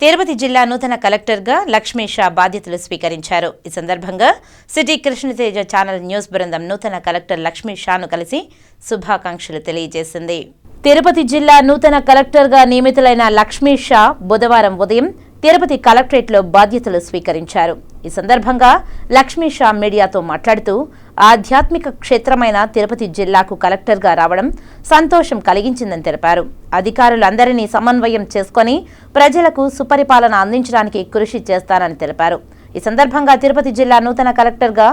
తిరుపతి జిల్లా నూతన కలెక్టర్గా లక్ష్మీ షా బాధ్యతలు స్వీకరించారు. ఈ సందర్భంగా సిటీ కృష్ణతేజ ఛానల్ న్యూస్ బృందం నూతన కలెక్టర్ లక్ష్మీ షాను కలిసి శుభాకాంక్షలు తెలియజేసింది. తిరుపతి జిల్లా నూతన కలెక్టర్గా నియమితులైన లక్ష్మీ షా బుధవారం ఉదయం తిరుపతి కలెక్టరేట్లో బాధ్యతలు స్వీకరించారు. ఈ సందర్భంగా లక్ష్మీ షా మీడియాతో మాట్లాడుతూ ఆధ్యాత్మిక క్షేత్రమైన తిరుపతి జిల్లాకు కలెక్టర్గా రావడం సంతోషం కలిగించిందని తెలిపారు. అధికారులందరినీ సమన్వయం చేసుకొని ప్రజలకు సుపరిపాలన అందించడానికి కృషి చేస్తానని తెలిపారు. ఈ సందర్భంగా తిరుపతి జిల్లా నూతన కలెక్టర్గా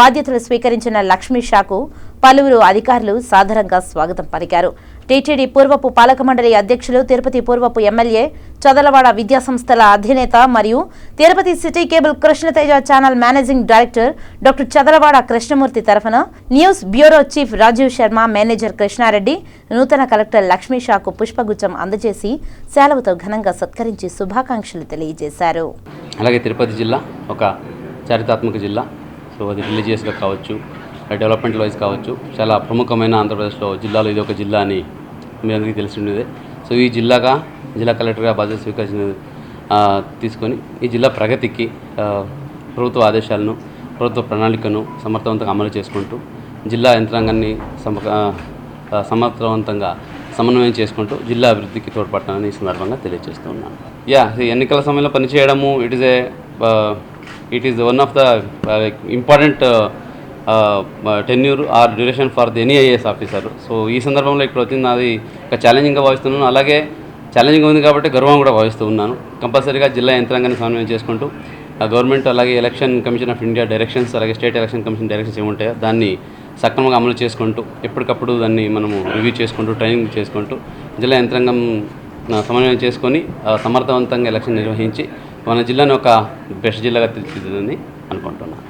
బాధ్యతలు స్వీకరించిన లక్ష్మీ షాకు పలువురు అధికారులు సాధారణంగా స్వాగతం పలికారు. టీటీడీ పూర్వపు పాలక మండలి అధ్యక్షులు తిరుపతి పూర్వపు ఎమ్మెల్యే చదలవాడ విద్యాసంస్థల అధినేత మరియు Tirupati city cable Krishnateja channel managing director doctor Chadalavada Krishnamurthy తరఫున news bureau chief Rajiv Sharma manager Krishnareddy నూతన కలెక్టర్ లక్ష్మీ షాకు పుష్పగుచ్చం అందజేసి సెలవుతో ఘనంగా సత్కరించి శుభాకాంక్షలు తెలియజేశారు. అలాగే తిరుపతి జిల్లా ఒక చారిత్రాత్మక జిల్లా. సో అది రిలీజియస్గా కావచ్చు. డెవలప్మెంట్ వైజ్ కావచ్చు. చాలా ప్రముఖమైన ఆంధ్రప్రదేశ్లో జిల్లాలో ఇది ఒక జిల్లా అని మీ అందరికీ తెలిసి ఉండేదే సో ఈ జిల్లాగా జిల్లా కలెక్టర్గా బాధ్యత స్వీకరించిన తీసుకొని ఈ జిల్లా ప్రగతికి ప్రభుత్వ ఆదేశాలను ప్రభుత్వ ప్రణాళికను సమర్థవంతంగా అమలు చేసుకుంటూ జిల్లా యంత్రాంగాన్ని సమ సమర్థవంతంగా సమన్వయం చేసుకుంటూ జిల్లా అభివృద్ధికి తోడ్పడతానని ఈ సందర్భంగా తెలియజేస్తూ ఉన్నాను. యా ఈ ఎన్నికల సమయంలో పనిచేయడము it is a it is one of the important tenure or duration for the any IAS officer. So ఈ సందర్భంలో ఇక్కడ వచ్చింది నాది ఒక ఛాలెంజింగ్గా భావిస్తున్నాను. అలాగే ఛాలెంజింగ్ ఉంది కాబట్టి గర్వం కూడా భావిస్తూ ఉన్నాను. కంపల్సరీగా జిల్లా యంత్రాంగాన్ని సమన్వయం చేసుకుంటూ ఆ గవర్నమెంట్ అలాగే election commission of India directions అలాగే స్టేట్ ఎలక్షన్ కమిషన్ డైరెక్షన్స్ ఏముంటాయో దాన్ని సక్రమంగా అమలు చేసుకుంటూ ఎప్పటికప్పుడు దాన్ని మనము రివ్యూ చేసుకుంటూ ట్రైనింగ్ చేసుకుంటూ జిల్లా యంత్రాంగం సమన్వయం చేసుకొని సమర్థవంతంగా ఎలక్షన్ నిర్వహించి మన జిల్లాను ఒక బెస్ట్ జిల్లాగా తీర్చిదిద్దని అనుకుంటున్నాను.